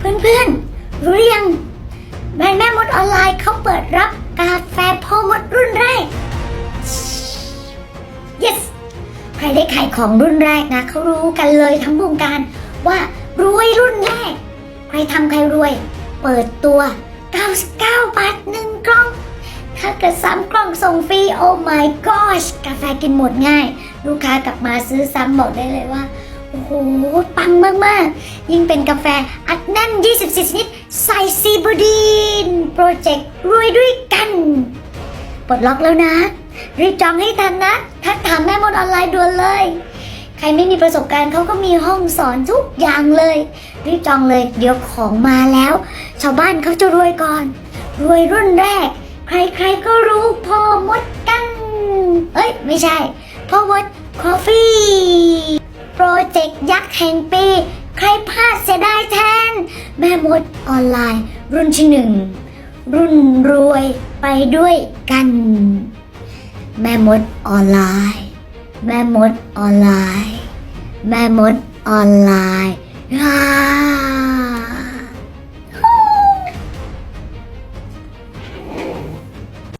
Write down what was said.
เพื่อนๆ รู้ยังแบรนด์แม่มดออนไลน์เขาเปิดรับกาแฟพ่อมดรุ่นแรก yes ใครได้ขายของรุ่นแรกนะเขารู้กันเลยทั้งวงการว่ารวยรุ่นแรก ใครทำใครรวย เปิดตัว 99 บาทหนึ่งกล่อง ถ้าเกิดซ้ำกล่องส่งฟรี โอ้ my gosh กาแฟกินหมดง่าย ลูกค้ากลับมาซื้อซ้ำบอกได้เลยว่า โอ้โห ปังมาก ๆ ยิ่งเป็นกาแฟอัดแน่น 24 ชนิด ใส่ซีบูดีน โปรเจกต์รวยด้วยกัน ปลดล็อกแล้วนะ รีบจองให้ทันนะ ทักถามแม่มดออนไลน์ด่วนเลย ใครไม่มีประสบการณ์เขาก็มีห้องสอนทุกอย่างเลย รีบจองเลย เดี๋ยวของมาแล้ว ชาวบ้านเขาจะรวยก่อน รวยรุ่นแรก ใครๆก็รู้พ่อมดกัน เอ้ย ไม่ใช่ พ่อมดคอฟฟี่ เจกต์ยักษ์แห่งปี ใครพลาดเสียดายแทน แม่มดออนไลน์ รุ่นที่หนึ่ง รุ่นรวยไปด้วยกัน แม่มดออนไลน์ แม่มดออนไลน์ แม่มดออนไลน์